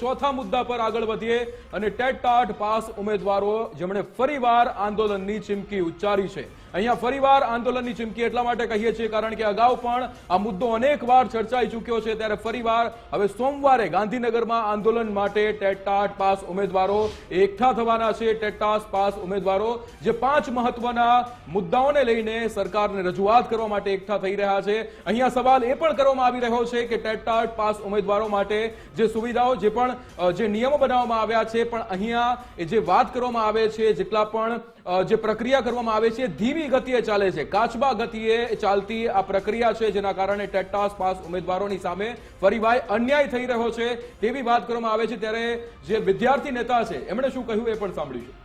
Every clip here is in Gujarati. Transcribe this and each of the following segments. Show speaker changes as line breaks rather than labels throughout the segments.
ચોથા મુદ્દા પર આગળ વધીએ અને ટેટ ટાટ પાસ ઉમેદવારો જેમણે ફરીવાર આંદોલનની ચીમકી ઉચ્ચારી છે. અહીંયા ફરીવાર આંદોલનની ચીમકી એટલા માટે કહીએ છીએ, કારણ કે અગાઉ પણ આ મુદ્દો અનેક વાર ચર્ચાઈ ચૂક્યો છે. ત્યારે ફરીવાર હવે સોમવારે ગાંધીનગરમાં આંદોલન માટે ટેટાટ પાસ ઉમેદવારો એકઠા થવાના છે. ટેટાસ પાસ ઉમેદવારો જે પાંચ મહત્વના મુદ્દાઓને લઈને સરકારને રજૂઆત કરવા માટે એકઠા થઈ રહ્યા છે. અહીંયા સવાલ એ પણ કરવામાં આવી રહ્યો છે કે ટેટાટ પાસ ઉમેદવારો માટે જે સુવિધાઓ, જે પણ જે નિયમો બનાવવામાં આવ્યા છે, પણ અહીંયા જે વાત કરવામાં આવે છે, જેટલા પણ જે પ્રક્રિયા કરવામાં આવે છે, ધીમી ગતિએ ચાલે છે. કાચબા ગતિએ ચાલતી આ પ્રક્રિયા છે જેના કારણે ટેટાસ પાસ ઉમેદવારોની સામે ફરીવાર અન્યાય થઈ રહ્યો છે તેવી વાત કરવામાં આવે છે. ત્યારે જે વિદ્યાર્થી નેતા છે, એમણે શું કહ્યું એ પણ સાંભળ્યું છે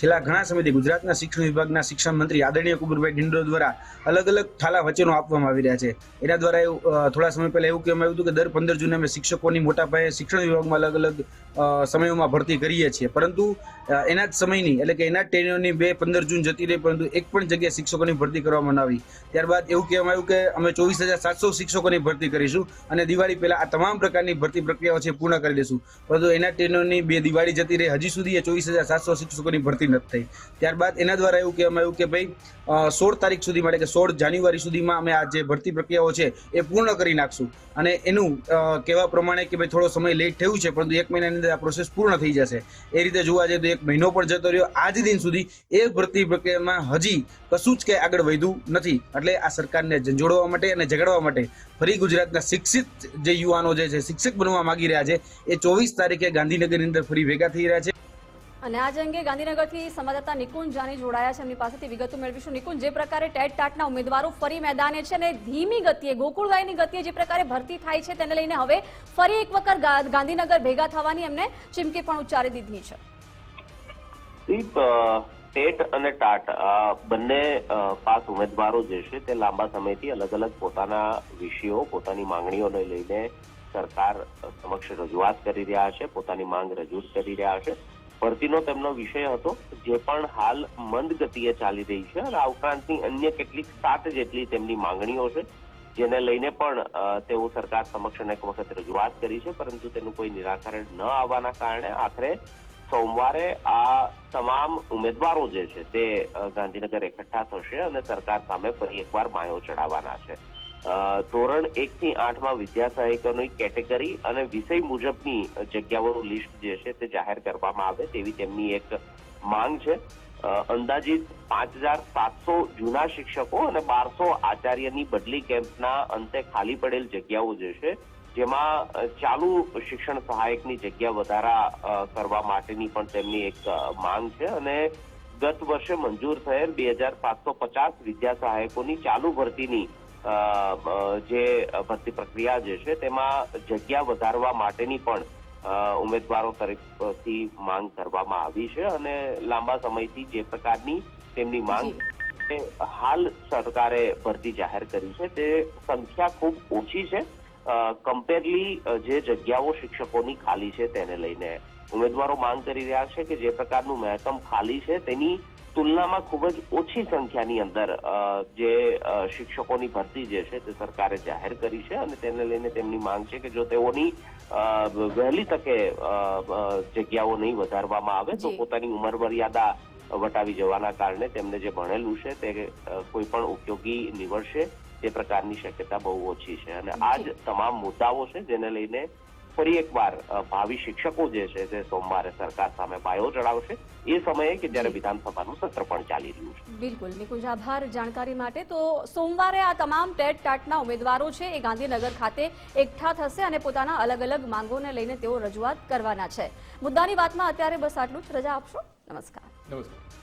છેલ્લા ઘણા સમયથી ગુજરાતના શિક્ષણ વિભાગના શિક્ષણ મંત્રી આદરણીય કુબરભાઈ ડિંડોર દ્વારા અલગ અલગ ઠાલા વચનો આપવામાં આવી રહ્યા છે. એના દ્વારા એવું, થોડા સમય પહેલા એવું કહેવામાં આવ્યું હતું કે દર પંદર જૂને અમે શિક્ષકોની મોટા પાયે શિક્ષણ વિભાગમાં અલગ અલગ સમયોમાં ભરતી કરીએ છીએ. પરંતુ એના જ સમયની એટલે કે એના ટેન્યુઅરની બે પંદર જૂન જતી રહી પરંતુ એક પણ જગ્યાએ શિક્ષકોની ભરતી કરવામાં ન આવી. ત્યારબાદ એવું કહેવામાં આવ્યું કે અમે ચોવીસ હજાર સાતસો શિક્ષકોની ભરતી કરીશું અને દિવાળી પહેલાં આ તમામ પ્રકારની ભરતી પ્રક્રિયાઓ છે પૂર્ણ કરી દઈશું પરંતુ એના ટ્રેનોની બે દિવાળી જતી રહી હજી સુધી એ ચોવીસ હજાર સાતસો શિક્ષકોની ભરતી નથી થઈ. ત્યારબાદ એના દ્વારા એવું કહેવામાં આવ્યું કે ભાઈ સોળ તારીખ સુધી માટે કે સોળ જાન્યુઆરી સુધીમાં અમે આ જે ભરતી પ્રક્રિયાઓ છે એ પૂર્ણ કરી નાખશું. અને એનું કહેવા પ્રમાણે કે ભાઈ, થોડો સમય લેટ થયું છે, પરંતુ એક મહિનાની અંદર આ પ્રોસેસ પૂર્ણ થઈ જશે. એ રીતે જોવા જઈએ તો એક મહિનો પણ જતો રહ્યો. આજ દિન સુધી એ ભરતી પ્રક્રિયામાં હજી કશું જ કે આગળ વધ્યું નથી. એટલે આ સરકારને ઝંઝોડવા માટે અને ઝઘડવા માટે ફરી ગુજરાતના શિક્ષિત જે યુવાનો જે છે, શિક્ષક બનવા માગી રહ્યા છે, એ ચોવીસ તારીખે ગાંધીનગરની અંદર ફરી ભેગા થઈ રહ્યા છે.
અને આજ અંગે ગાંધીનગરથી સંવાદદાતા નિકુંજ જાની જોડાયા છે. એમની પાસેથી વિગતો મેળવીશું. નિકુંજ, જે પ્રકારે ટેટ ટાટના ઉમેદવારો ફરી મેદાને છે અને ધીમી ગતિએ, ગોકુળગાયની ગતિએ જે પ્રકારે ભરતી થાય છે તેને લઈને હવે ફરી એક વખત ગાંધીનગર ભેગા થવાની એમને ચીમકી પણ ઉચ્ચારી દીધી છે.
ટેટ અને ટાટ બંને પાસ ઉમેદવારો જે છે તે લાંબા સમયથી અલગ અલગ પોતાના વિષયો, પોતાની માંગણીઓને લઈને સરકાર સમક્ષ રજૂઆત કરી રહ્યા છે, પોતાની માંગ રજૂ કરી રહ્યા છે. ભરતીનો તેમનો વિષય હતો, જે પણ હાલ મંદ ગતિએ ચાલી રહી છે અને આ ઉપરાંતની અન્ય કેટલીક સાત જેટલી તેમની માંગણીઓ છે, જેને લઈને પણ તેઓ સરકાર સમક્ષ અનેક વખત રજૂઆત કરી છે, પરંતુ તેનું કોઈ નિરાકરણ ન આવવાના કારણે આખરે સોમવારે આ તમામ ઉમેદવારો જે છે તે ગાંધીનગર એકઠા થશે અને સરકાર સામે ફરી એકવાર માયો ચડાવવાના છે. ધોરણ એક થી આઠમાં વિદ્યા સહાયકોની કેટેગરી અને વિષય મુજબની જગ્યાઓનું લિસ્ટ જે છે તે જાહેર કરવામાં આવે તેવી તેમની એક માંગ છે. અંદાજિત પાંચ હજાર સાતસો જૂના શિક્ષકો અને બારસો આચાર્યની બદલી કેમ્પના અંતે ખાલી પડેલ જગ્યાઓ જે છે, જેમાં ચાલુ શિક્ષણ સહાયકની જગ્યા વધારા કરવા માટેની પણ તેમની એક માંગ છે અને ગત વર્ષે મંજૂર થયેલ બે હજાર સાતસો પચાસ વિદ્યા સહાયકોની ચાલુ ભરતીની જે ભરતી પ્રક્રિયા જે છે તેમાં જગ્યા વધારવા માટેની પણ ઉમેદવારો તરફથી માંગ કરવામાં આવી છે અને લાંબા સમયથી જે પ્રકારની તેમની માંગ હાલ સરકારે ભરતી જાહેર કરી છે તે સંખ્યા ખૂબ ઓછી છે. કમ્પેરલી જે જગ્યાઓ શિક્ષકોની ખાલી છે તેને લઈને ઉમેદવારો માંગ કરી રહ્યા છે કે જે પ્રકારનું મહેકમ ખાલી છે તેની તુલનામાં ખૂબ જ ઓછી સંખ્યાની અંદર જે શિક્ષકોની ભરતી જે છે તે સરકારે જાહેર કરી છે અને તેને લઈને તેમની માંગ છે કે જો તેઓની વહેલી તકે જગ્યાઓ નહીં વધારવામાં આવે તો પોતાની ઉંમર મર્યાદા વટાવી જવાના કારણે તેમને જે ભણેલું છે તે કોઈ પણ ઉપયોગી નીવડશે તે પ્રકારની શક્યતા બહુ ઓછી છે. અને આ જ તમામ મુદ્દાઓ છે જેને લઈને ફરી એકવાર ભાવિ શિક્ષકો જે છે તે સોમવારે સરકાર સામે પાયો ચડાવશે એ સમયે કે જ્યારે વિધાનસભાનું સત્ર પણ ચાલી રહ્યું છે.
બિલકુલ નિકુંજ આભાર જાણકારી માટે. તો સોમવારે આ તમામ ટેટ ટાટના ઉમેદવારો છે એ ગાંધીનગર ખાતે એકઠા થશે અને પોતાના અલગ અલગ માંગોને લઈને તેઓ રજૂઆત કરવાના છે. મુદ્દાની વાતમાં અત્યારે બસ આટલું જ. રજા આપશો? નમસ્કાર.
નમસ્કાર.